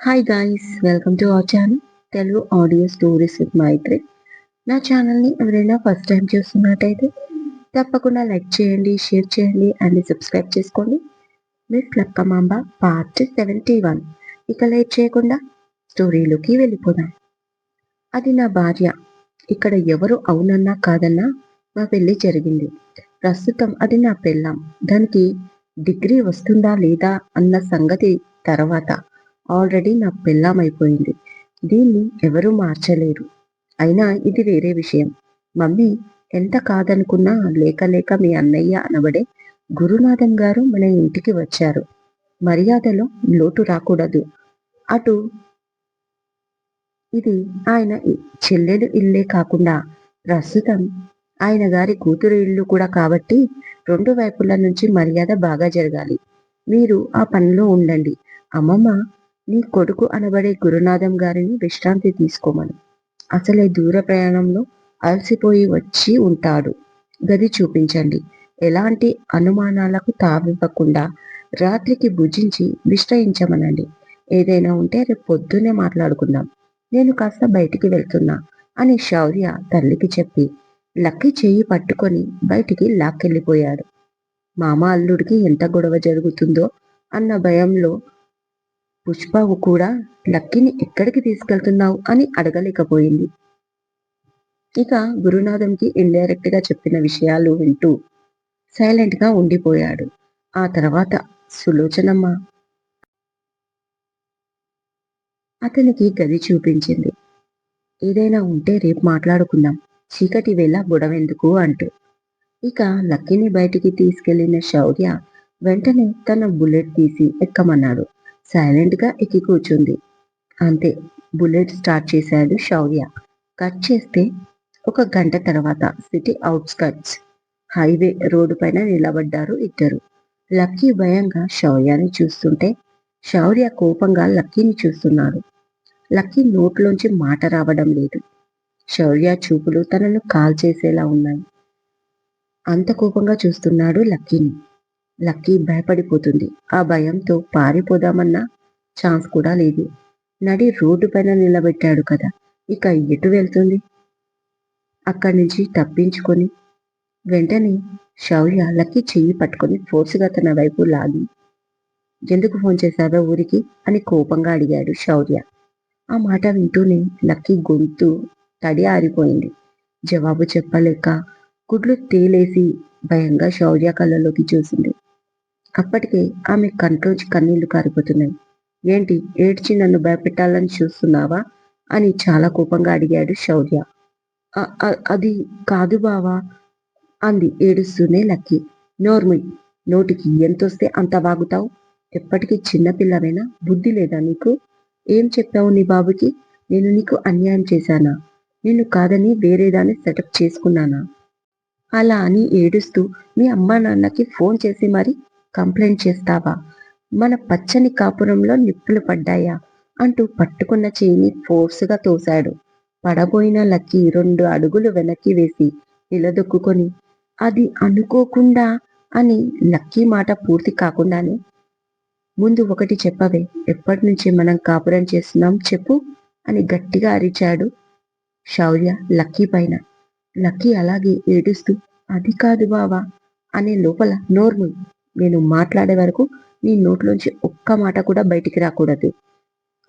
Hi guys welcome to our channel Telugu audio stories with Maithri నా ఛానల్ని ఎవరైనా first time చూస్తున్నట్టయితే తప్పకుండా లైక్ చేయండి షేర్ చేయండి అండ్ సబ్స్క్రైబ్ చేసుకోండి. Miss Lakkamamba part seventy one ఇక లైట్ చేయకుండా స్టోరీలోకి వెళ్ళిపోదాం. అది నా భార్య. ఇక్కడ ఎవరు అవునన్నా కాదన్నా మా పెళ్ళి జరిగింది. ప్రస్తుతం అది నా పెళ్ళాం. దానికి డిగ్రీ వస్తుందా లేదా అన్న సంగతి తర్వాత. ఆల్రెడీ నాకు పెళ్ళాం అయిపోయింది. దీన్ని ఎవరూ మార్చలేరు. అయినా ఇది వేరే విషయం. మమ్మీ ఎంత కాదనుకున్నా లేక లేక మీ అన్నయ్య అనబడే గురునాథం గారు మన ఇంటికి వచ్చారు. మర్యాదలో లోటు రాకూడదు. అటు ఇది ఆయన చెల్లెలు ఇల్లే కాకుండా ప్రస్తుతం ఆయన గారి కూతురు ఇల్లు కూడా కాబట్టి రెండు వైపుల నుంచి మర్యాద బాగా జరగాలి. మీరు ఆ పనిలో ఉండండి. అమ్మమ్మ నీ కొడుకు అనబడే గురునాథం గారిని విశ్రాంతి తీసుకోమని. అసలే దూర ప్రయాణంలో అలసిపోయి వచ్చి ఉంటాడు. గది చూపించండి. ఎలాంటి అనుమానాలకు తావివ్వకుండా రాత్రికి భుజించి విశ్రయించమనండి ఏదైనా ఉంటే రేపు పొద్దున్నే మాట్లాడుకుందాం. నేను కాస్త బయటికి వెళ్తున్నా అని శౌర్య తల్లికి చెప్పి లక్కీ చెయ్యి పట్టుకొని బయటికి లాక్కెళ్ళిపోయాడు. మామ అల్లుడికి ఎంత గొడవ జరుగుతుందో అన్న భయంలో పుష్పావు కూడా లక్కీని ఎక్కడికి తీసుకెళ్తున్నావు అని అడగలేకపోయింది. ఇక గురునాథంకి ఇండైరెక్ట్గా చెప్పిన విషయాలు వింటూ సైలెంట్గా ఉండిపోయాడు. ఆ తర్వాత సులోచనమ్మ అతనికి గది చూపించింది. ఏదైనా ఉంటే రేపు మాట్లాడుకుందాం. చీకటి వేళ గొడవెందుకు అంటూ. ఇక లక్కీని బయటికి తీసుకెళ్ళిన శౌర్య వెంటనే తన బుల్లెట్ తీసి ఎక్కమన్నాడు. సైలెంట్గా ఎక్కి కూర్చుంది. అంతే బుల్లెట్ స్టార్ట్ చేశాడు శౌర్య కట్ చేస్తే ఒక గంట తర్వాత సిటీ అవుట్స్కట్స్ హైవే రోడ్డు పైన నిలబడ్డారు ఇద్దరు. లక్కీ భయంగా శౌర్యాన్ని చూస్తుంటే శౌర్య కోపంగా లక్కీని చూస్తున్నాడు. లక్కీ నోట్లోంచి మాట రావడం లేదు. శౌర్య చూపులు తనను కాల్ చేసేలా ఉన్నాయి. అంత కోపంగా చూస్తున్నాడు లక్కీని. లక్కీ భయపడిపోతుంది. ఆ భయంతో పారిపోదామన్న ఛాన్స్ కూడా లేదు. నడి రోడ్డు పైన నిలబెట్టాడు కదా ఇక ఎటు వెళ్తుంది? అక్కడి నుంచి తప్పించుకొని వెంటనే శౌర్య లక్కీ చెయ్యి పట్టుకొని ఫోర్స్గా తన వైపు లాగి. ఎందుకు ఫోన్ చేశావా ఊరికి? అని కోపంగా అడిగాడు శౌర్య. ఆ మాట వింటూనే లక్కీ గొంతు తడి ఆరిపోయింది. జవాబు చెప్పలేక గుడ్లు తేలేసి భయంగా శౌర్య కళ్ళలోకి చూసింది. అప్పటికే ఆమె కంట్లోంచి కన్నీళ్ళు కారిపోతున్నాయి. ఏంటి ఏడ్చి నన్ను భయపెట్టాలని చూస్తున్నావా? అని చాలా కోపంగా అడిగాడు శౌర్య. అది కాదు బావా అంది ఏడుస్తూనే లక్కీ. నోర్మి నోటికి ఎంతొస్తే అంత వాగుతావు? ఎప్పటికీ చిన్నపిల్లవేనా బుద్ధి లేదా నీకు? ఏం చెప్పావు నీ బాబుకి? నేను నీకు అన్యాయం చేశానా? నిన్ను కాదని వేరేదాన్ని సెటప్ చేసుకున్నానా? అలా అని ఏడుస్తూ మీ అమ్మా నాన్నకి ఫోన్ చేసి మరి కంప్లైంట్ చేస్తావా? మన పచ్చని కాపురంలో నిప్పులు పడ్డాయా? అంటూ పట్టుకున్న చేయిని ఫోర్స్గా తోశాడు. పడబోయిన లక్కీ రెండు అడుగులు వెనక్కి వేసి నిలదొక్కుని అది అనుకోకుండా అని లక్కీ మాట పూర్తి కాకుండానే ముందు ఒకటి చెప్పవే ఎప్పటి నుంచి మనం కాపురం చేస్తున్నాం చెప్పు అని గట్టిగా అరిచాడు శౌర్య లక్కీ పైన. లక్కీ అలాగే ఏడుస్తూ అది కాదు బావా అనే లోపల నోర్ము నేను మాట్లాడే వరకు నీ నోట్లోంచి ఒక్క మాట కూడా బయటికి రాకూడదు.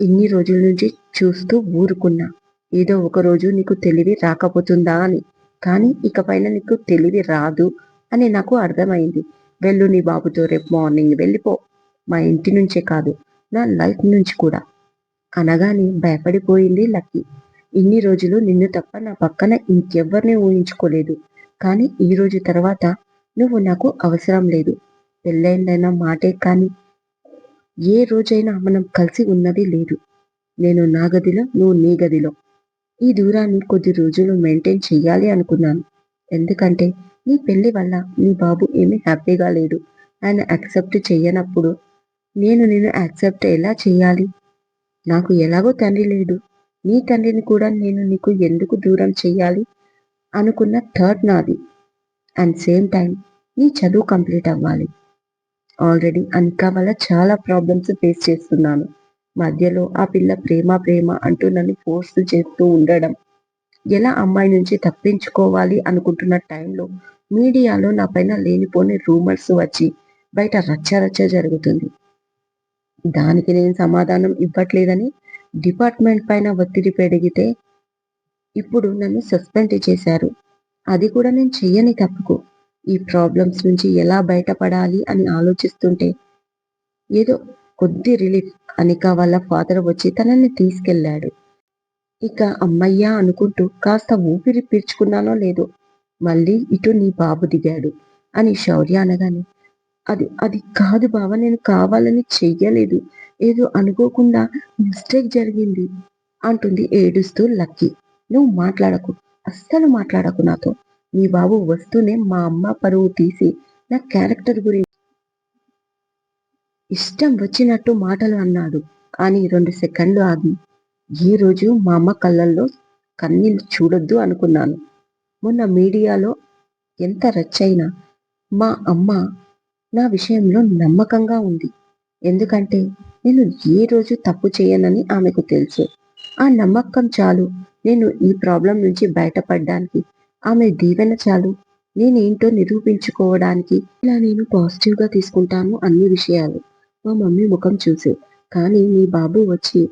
ఇన్ని రోజుల నుంచి చూస్తూ ఊరుకున్నా. ఏదో ఒక రోజు నీకు తెలివి రాకపోతుందా అని. కానీ ఇకపైన నీకు తెలివి రాదు అని నాకు అర్థమైంది. వెళ్ళు నీ బాబుతో రేపు మార్నింగ్ వెళ్ళిపో. మా ఇంటి నుంచే కాదు నా లైఫ్ నుంచి కూడా. అనగానే భయపడిపోయింది లక్కీ. ఇన్ని రోజులు నిన్ను తప్ప నా పక్కన ఇంకెవ్వరిని ఊహించుకోలేదు. కానీ ఈ రోజు తర్వాత నువ్వు నాకు అవసరం లేదు. పెళ్ళైందైనా మాటే కానీ ఏ రోజైనా మనం కలిసి ఉన్నది లేదు. నేను నా గదిలో నువ్వు నీ గదిలో. ఈ దూరాన్ని కొద్ది రోజులు మెయింటైన్ చెయ్యాలి అనుకున్నాను. ఎందుకంటే నీ పెళ్ళి వల్ల నీ బాబు ఏమీ హ్యాపీగా లేడు. ఆయన యాక్సెప్ట్ చేయనప్పుడు నేను నేను యాక్సెప్ట్ ఎలా చేయాలి నాకు ఎలాగో తండ్రి లేడు. నీ తండ్రిని కూడా నేను నీకు ఎందుకు దూరం చెయ్యాలి? అనుకున్న థర్డ్ నాది. అండ్ సేమ్ టైం నీ చదువు కంప్లీట్ అవ్వాలి. ఆల్రెడీ అనిక వల్ల చాలా ప్రాబ్లమ్స్ ఫేస్ చేస్తున్నాను. మధ్యలో ఆ పిల్ల ప్రేమ ప్రేమ అంటూ నన్ను ఫోర్స్ చేస్తూ ఉండడం. ఎలా అమ్మాయి నుంచి తప్పించుకోవాలి అనుకుంటున్న టైంలో మీడియాలో నా పైన లేనిపోని రూమర్స్ వచ్చి బయట రచ్చ రచ్చ జరుగుతుంది. దానికి నేను సమాధానం ఇవ్వట్లేదని డిపార్ట్మెంట్ పైన ఒత్తిడి పెరిగితే ఇప్పుడు నన్ను సస్పెండ్ చేశారు. అది కూడా నేను చెయ్యని తప్పుకు. ఈ ప్రాబ్లమ్స్ నుంచి ఎలా బయటపడాలి అని ఆలోచిస్తుంటే ఏదో కొద్ది రిలీఫ్ అనిక వాళ్ళ ఫాదర్ వచ్చి తనని తీసుకెళ్ళాడు. ఇక అమ్మయ్యా అనుకుంటూ కాస్త ఊపిరి పీల్చుకున్నానో లేదో మళ్ళీ ఇటు నీ బాబు దిగాడు అని శౌర్య అనగానే అది అది కాదు బావ నేను కావాలని చెయ్యలేదు. ఏదో అనుకోకుండా మిస్టేక్ జరిగింది అంటుంది ఏడుస్తూ లక్కీ. నువ్వు మాట్లాడకు అస్సలు మాట్లాడకు నాతో. మీ బాబు వస్తూనే మా అమ్మ పరువు తీసి నా క్యారెక్టర్ గురించి ఇష్టం వచ్చినట్టు మాటలు అన్నాడు. కానీ రెండు సెకండ్లు ఆగి ఈ రోజు మా అమ్మ కళ్ళల్లో కన్నీళ్ళు చూడొద్దు అనుకున్నాను. మొన్న మీడియాలో ఎంత రచ్చైనా మా అమ్మ నా విషయంలో నమ్మకంగా ఉంది. ఎందుకంటే నేను ఏ రోజు తప్పు చేయనని ఆమెకు తెలుసు. ఆ నమ్మకం చాలు. నేను ఈ ప్రాబ్లం నుంచి బయటపడడానికి ఆమె దీవెన చాలు. నేనేంటో నిరూపించుకోవడానికి ఇలా నేను పాజిటివ్గా తీసుకుంటాను అన్ని విషయాలు. మా మమ్మీ ముఖం చూసి కానీ మీ బాబు వచ్చి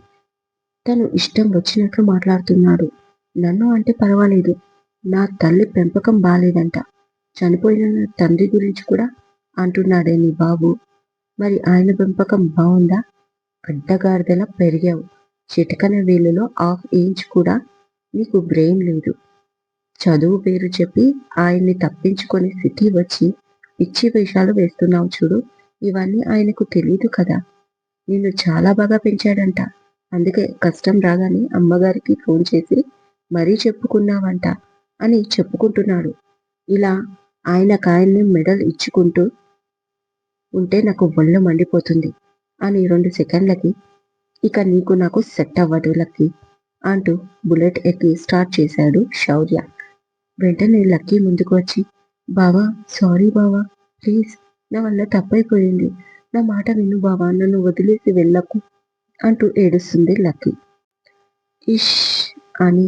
తను ఇష్టం వచ్చినట్లు మాట్లాడుతున్నాడు. నన్ను అంటే పర్వాలేదు. నా తల్లి పెంపకం బాలేదంట. చనిపోయిన నా తండ్రి గురించి కూడా అంటున్నాడే నీ బాబు. మరి ఆయన పెంపకం బాగుందా అడ్డగాడిదలా పెరిగావు. చిటకన వేలులో ఆఫ్ ఇంచ్ కూడా నీకు బ్రెయిన్ లేదు. చదువు పేరు చెప్పి ఆయన్ని తప్పించుకొని సిటీ వచ్చి పిచ్చి వేషాలు వేస్తున్నావు చూడు. ఇవన్నీ ఆయనకు తెలియదు కదా. నిన్ను చాలా బాగా పెంచాడంట. అందుకే కష్టం రాగానే అమ్మగారికి ఫోన్ చేసి మరీ చెప్పుకున్నావంట అని చెప్పుకుంటున్నాడు. ఇలా ఆయనకాయన్ని మెడల్ ఇచ్చుకుంటూ ఉంటే నాకు ఒళ్ళు మండిపోతుంది అని రెండు సెకండ్లకి ఇక నీకు నాకు సెట్ అవ్వదు అంటూ బుల్లెట్ ఎక్కి స్టార్ట్ చేశాడు శౌర్య. వెంటనే లక్కీ ముందుకు వచ్చి బావా సారీ బావా ప్లీజ్ నా వల్ల తప్పైపోయింది. నా మాట విను బావా నన్ను వదిలేసి వెళ్ళకు అంటూ ఏడుస్తుంది లక్కీ. ఇష్ అని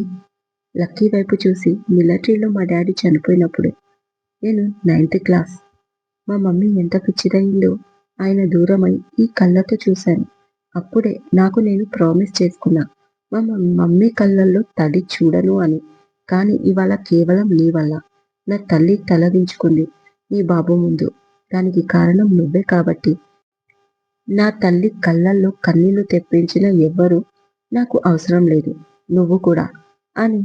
లక్కీ వైపు చూసి మిలిటరీలో మా డాడీ చనిపోయినప్పుడు నేను నైన్త్ క్లాస్. మా మమ్మీ ఎంత పిచ్చిదయిందో ఆయన దూరమై ఈ కళ్ళతో చూశాను. అప్పుడే నాకు నేను ప్రామిస్ చేసుకున్నా మా మమ్మీ కళ్ళల్లో తడి చూడను అని. కానీ ఇవాళ కేవలం నీ వల్ల. నా తల్లి తలదించుకుంది నీ బాబు ముందు. దానికి కారణం నువ్వే కాబట్టి. నా తల్లి కళ్ళల్లో కన్నీళ్ళు తెప్పించిన ఎవ్వరూ నాకు అవసరం లేదు. నువ్వు కూడా. అని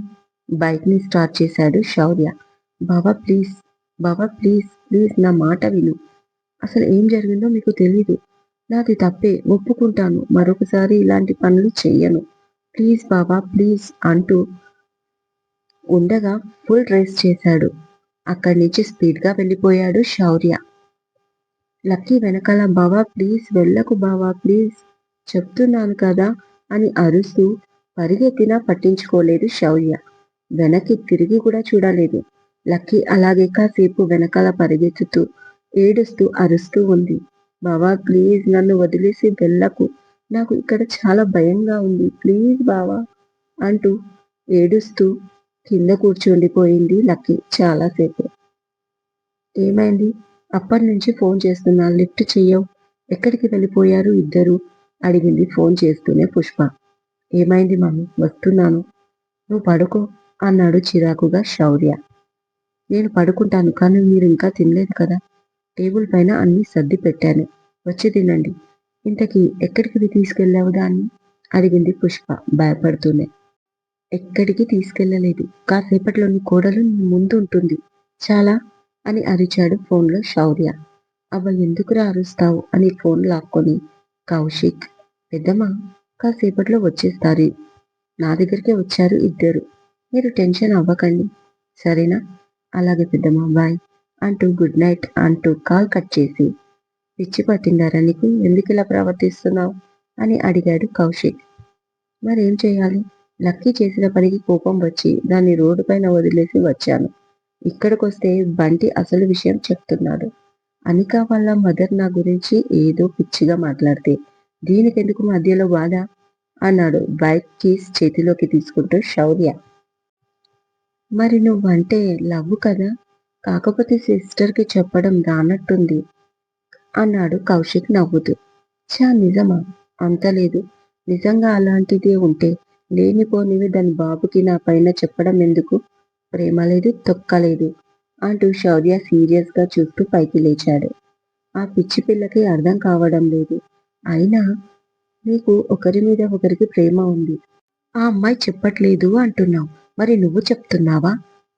బైక్ని స్టార్ట్ చేశాడు శౌర్య. బాబా ప్లీజ్ బాబా ప్లీజ్ ప్లీజ్ నా మాట విను. అసలు ఏం జరిగిందో మీకు తెలీదు. నాది తప్పే ఒప్పుకుంటాను. మరొకసారి ఇలాంటి పనులు చెయ్యను. ప్లీజ్ బాబా ప్లీజ్ అంటూ ఉండగా ఫుల్ రేస్ చేశాడు. అక్కడి నుంచి స్పీడ్గా వెళ్ళిపోయాడు శౌర్య. లక్కీ వెనకాల బావా ప్లీజ్ వెళ్ళకు బావా ప్లీజ్ చెప్తున్నాను కదా అని అరుస్తూ పరిగెత్తినా పట్టించుకోలేదు శౌర్య. వెనక్కి తిరిగి కూడా చూడలేదు. లక్కీ అలాగే కాసేపు వెనకాల పరిగెత్తుతూ ఏడుస్తూ అరుస్తూ ఉంది. బావా ప్లీజ్ నన్ను వదిలేసి వెళ్ళకు. నాకు ఇక్కడ చాలా భయంగా ఉంది. ప్లీజ్ బావా అంటూ ఏడుస్తూ కింద కూర్చుండిపోయింది లక్కీ చాలాసేపు. ఏమైంది? అప్పటి నుంచి ఫోన్ చేస్తున్నా లిఫ్ట్ చెయ్యవు. ఎక్కడికి వెళ్ళిపోయారు ఇద్దరు? అడిగింది ఫోన్ చేస్తూనే పుష్ప. ఏమైంది మమ్మీ? వస్తున్నాను. నువ్వు పడుకో అన్నాడు చిరాకుగా శౌర్య. నేను పడుకుంటాను కానీ మీరు ఇంకా తినలేదు కదా. టేబుల్ పైన అన్ని సర్ది పెట్టాను. వచ్చి తినండి. ఇంతకీ ఎక్కడికి తీసుకెళ్ళావు దాన్ని? అడిగింది పుష్ప భయపడుతూనే. ఎక్కడికి తీసుకెళ్ళలేదు. కాసేపట్లోని కోడలు ముందు ఉంటుంది చాలా? అని అరిచాడు ఫోన్లో శౌర్య. అవ్వ ఎందుకురా అరుస్తావు? అని ఫోన్ లాక్కొని. కౌశిక్ పెద్దమ్మ కాసేపట్లో వచ్చేస్తారు. నా దగ్గరికే వచ్చారు ఇద్దరు. మీరు టెన్షన్ అవ్వకండి. సరేనా? అలాగే పెద్దమ్మ బాయ్ అంటూ గుడ్ నైట్ అంటూ కాల్ కట్ చేసి. పిచ్చి పట్టిందారా నీకు? ఎందుకు ఇలా ప్రవర్తిస్తున్నావు? అని అడిగాడు కౌశిక్. మరేం చేయాలి? లక్కీ చేసిన పనికి కోపం వచ్చి దాన్ని రోడ్డు పైన వదిలేసి వచ్చాను. ఇక్కడికొస్తే బంటి అసలు విషయం చెప్తున్నాడు. అనిక వాళ్ళ మదర్ నా గురించి ఏదో పిచ్చిగా మాట్లాడితే దీనికెందుకు మధ్యలో బాధ? అన్నాడు బైక్ కీస్ చేతిలోకి తీసుకుంటూ శౌర్య. మరి నువ్వంటే లవ్ కదా? కాకపోతే సిస్టర్కి చెప్పడం రానట్టుంది అన్నాడు కౌశిక్ నవ్వుతూ. చా నిజమా? అంత లేదు. నిజంగా అలాంటిదే ఉంటే లేనిపోనివి దాని బాబుకి నా పైన చెప్పడం ఎందుకు? ప్రేమ లేదు తొక్కలేదు అంటూ శౌర్య సీరియస్గా చుట్టూ చూస్తూ పైకి లేచాడు. ఆ పిచ్చి పిల్లకి అర్థం కావడం లేదు. అయినా నీకు ఒకరి మీద ఒకరికి ప్రేమ ఉంది. ఆ అమ్మాయి చెప్పట్లేదు అంటున్నావు. మరి నువ్వు చెప్తున్నావా?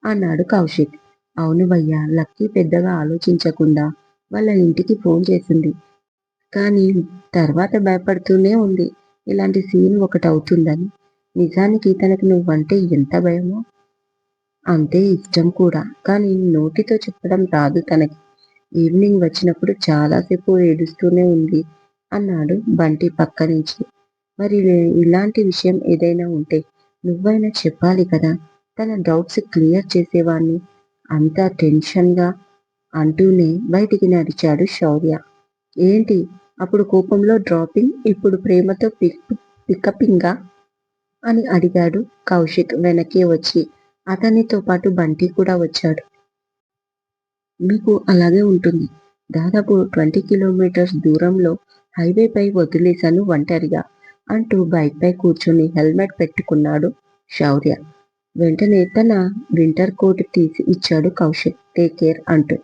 అన్నాడు కౌశిక్. అవును భయ్యా లక్కీ పెద్దగా ఆలోచించకుండా వాళ్ళ ఇంటికి ఫోన్ చేసింది. కానీ తర్వాత భయపడుతూనే ఉంది. ఇలాంటి సీన్ ఒకటి అవుతుందని నిజానికి తనకి నువ్వంటే ఎంత భయమో అంతే ఇష్టం కూడా. కానీ నోటితో చెప్పడం రాదు తనకి. ఈవినింగ్ వచ్చినప్పుడు చాలాసేపు ఏడుస్తూనే ఉంది అన్నాడు బంటి పక్క నుంచి. మరి ఇలాంటి విషయం ఏదైనా ఉంటే నువ్వైనా చెప్పాలి కదా? తన డౌట్స్ క్లియర్ చేసేవాణ్ణి. అంత టెన్షన్గా అంటూనే బయటికి నడిచాడు శౌర్య. ఏంటి? అప్పుడు కోపంలో డ్రాపింగ్ ఇప్పుడు ప్రేమతో పిక్ పికపింగా అని అడిగాడు. కౌశిక్ వెనక్కి వచ్చి అతనితో పాటు బంటి కూడా వచ్చాడు. మీకు అలాగే ఉంటుంది. దాదాపు ట్వంటీ కిలోమీటర్స్ దూరంలో హైవేపై వదిలేశాను ఒంటరిగా అంటూ బైక్పై కూర్చొని హెల్మెట్ పెట్టుకున్నాడు శౌర్య. వెంటనే తన వింటర్ కోట్ తీసి ఇచ్చాడు కౌశిక్. టేక్ కేర్ అంటూ.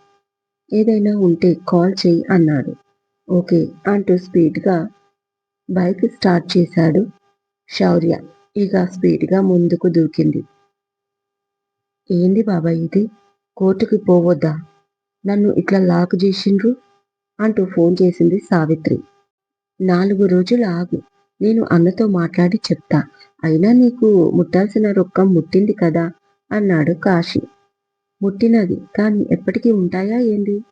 ఏదైనా ఉంటే కాల్ చేయి అన్నాడు. ఓకే అంటూ స్పీడ్గా బైక్ స్టార్ట్ చేశాడు శౌర్య. ఇక స్పీడ్గా ముందుకు దూకింది. ఏంది బాబాయ్ ఇది? కోర్టుకి పోవద్దా? నన్ను ఇట్లా లాక్ చేసిండ్రు? అంటూ ఫోన్ చేసింది సావిత్రి. నాలుగు రోజులు ఆగు. నేను అన్నతో మాట్లాడి చెప్తా. అయినా నీకు ముట్టాల్సిన రొక్కం ముట్టింది కదా? అన్నాడు కాశీ. ముట్టినది. కానీ ఎప్పటికీ ఉంటాయా ఏంది?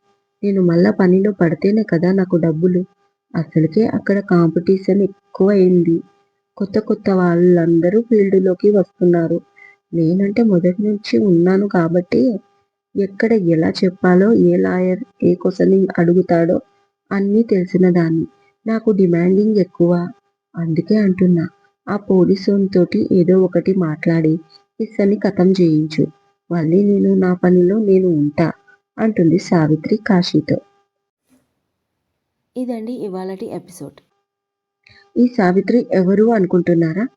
నేను మళ్ళా పనిలో పడితేనే కదా నాకు డబ్బులు. అసలుకే అక్కడ కాంపిటీషన్ ఎక్కువ అయింది కొత్త కొత్త వాళ్ళందరూ ఫీల్డ్లోకి వస్తున్నారు. నేనంటే మొదటి నుంచి ఉన్నాను కాబట్టి ఎక్కడ ఎలా చెప్పాలో ఏ లాయర్ ఏ క్వశ్చనింగ్ అడుగుతాడో అన్నీ తెలిసిన దాన్ని. నాకు డిమాండింగ్ ఎక్కువ. అందుకే అంటున్నా ఆ తోటి ఏదో ఒకటి మాట్లాడి ఇస్సని కథం చేయించు. మళ్ళీ నేను నా పనిలో నేను ఉంటా అంటుంది సావిత్రి కాశీతో. ఇదండి ఇవాళటి ఎపిసోడ్. ఈ సావిత్రి ఎవరు అనుకుంటున్నారా?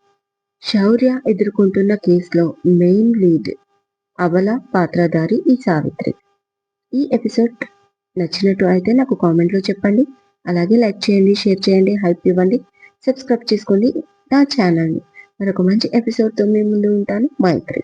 శౌర్య ఎదుర్కొంటున్న కేసులో మెయిన్ లీడ్ అబల పాత్రధారి ఈ సావిత్రి. ఈ ఎపిసోడ్ నచ్చినట్టు అయితే నాకు కామెంట్లో చెప్పండి. అలాగే లైక్ చేయండి షేర్ చేయండి హైప్ ఇవ్వండి. సబ్స్క్రైబ్ చేసుకోండి నా ఛానల్ని. మరొక మంచి ఎపిసోడ్తో మీ ముందు ఉంటాను. మైత్రి.